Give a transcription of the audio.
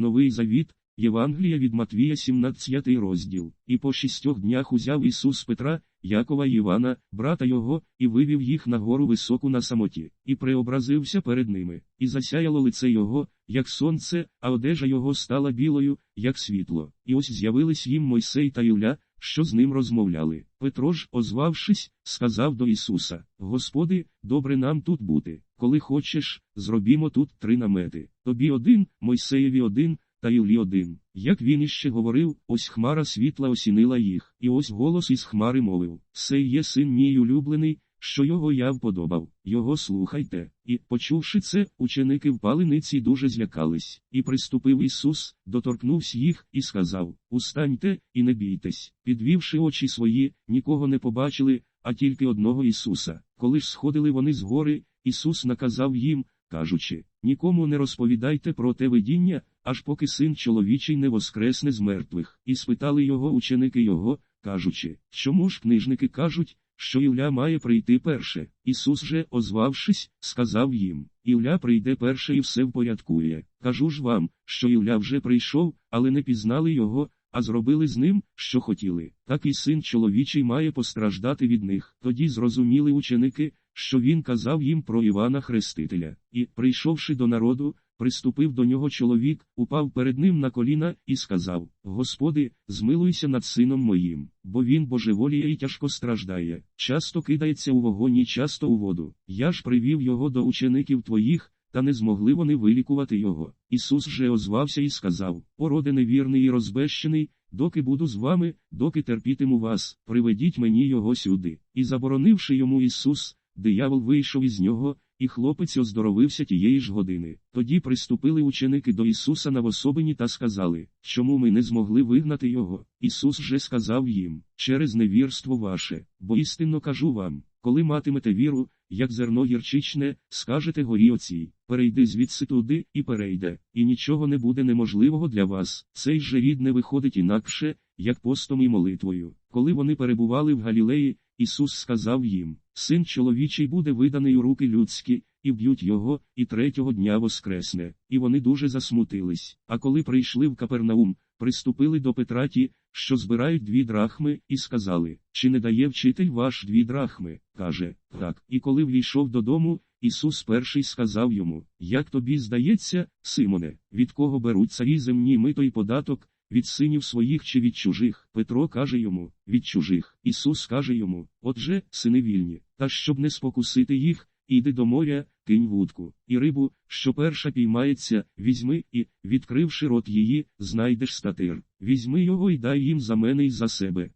Новий Завіт, Євангелія від Матвія 17 розділ. І по шістьох днях узяв Ісус Петра, Якова і Івана, брата його, і вивів їх на гору високу на самоті, і преобразився перед ними, і засяяло лице його, як сонце, а одежа його стала білою, як світло. І ось з'явились їм Мойсей та Ілля, що з ним розмовляли. Петро ж, озвавшись, сказав до Ісуса: Господи, добре нам тут бути. Коли хочеш, зробімо тут три намети. Тобі один, Мойсеєві один, та Іллі один. Як він іще говорив, ось хмара світла осінила їх, і ось голос із хмари мовив: Сей є син мій улюблений, що його я вподобав, його слухайте. І, почувши це, ученики впали ниці дуже злякались. І приступив Ісус, доторкнувся їх, і сказав: Устаньте, і не бійтесь. Підвівши очі свої, нікого не побачили, а тільки одного Ісуса. Коли ж сходили вони з гори, Ісус наказав їм, кажучи: Нікому не розповідайте про те видіння, аж поки син чоловічий не воскресне з мертвих. І спитали його ученики його, кажучи, чому ж книжники кажуть, що Ілля має прийти перше. Ісус же, озвавшись, сказав їм: Ілля прийде перше і все впорядкує. Кажу ж вам, що Ілля вже прийшов, але не пізнали його, а зробили з ним, що хотіли. Так і син чоловічий має постраждати від них. Тоді зрозуміли ученики, що він казав їм про Івана Хрестителя, і, прийшовши до народу, приступив до нього чоловік, упав перед ним на коліна і сказав: Господи, змилуйся над сином моїм, бо він божеволіє і тяжко страждає, часто кидається у вогонь і часто у воду. Я ж привів його до учеників твоїх. Та не змогли вони вилікувати його. Ісус же озвався і сказав: Породе невірний і розбещений, доки буду з вами, доки терпітиму вас, приведіть мені його сюди. І заборонивши йому Ісус, диявол вийшов із нього, і хлопець оздоровився тієї ж години. Тоді приступили ученики до Ісуса на особині та сказали, чому ми не змогли вигнати його. Ісус же сказав їм, через невірство ваше, бо істинно кажу вам, коли матимете віру, як зерно гірчичне, скажете горі оцій, перейди звідси туди і перейде, і нічого не буде неможливого для вас. Цей же рід не виходить інакше, як постом і молитвою. Коли вони перебували в Галілеї, Ісус сказав їм: Син чоловічий буде виданий у руки людські, і вб'ють його, і третього дня воскресне. І вони дуже засмутились. А коли прийшли в Капернаум, приступили до Петра ті, що збирають дві драхми, і сказали: Чи не дає вчитель ваш дві драхми? каже, так. І коли ввійшов додому, Ісус перший сказав йому: Як тобі здається, Симоне, від кого беруть царі земні мито й податок? Від синів своїх чи від чужих, Петро каже йому, від чужих. Ісус каже йому: Отже, сини вільні, та щоб не спокусити їх, іди до моря, кинь вудку, і рибу, що перша піймається, візьми і, відкривши рот її, знайдеш статир. Візьми його і дай їм за мене і за себе.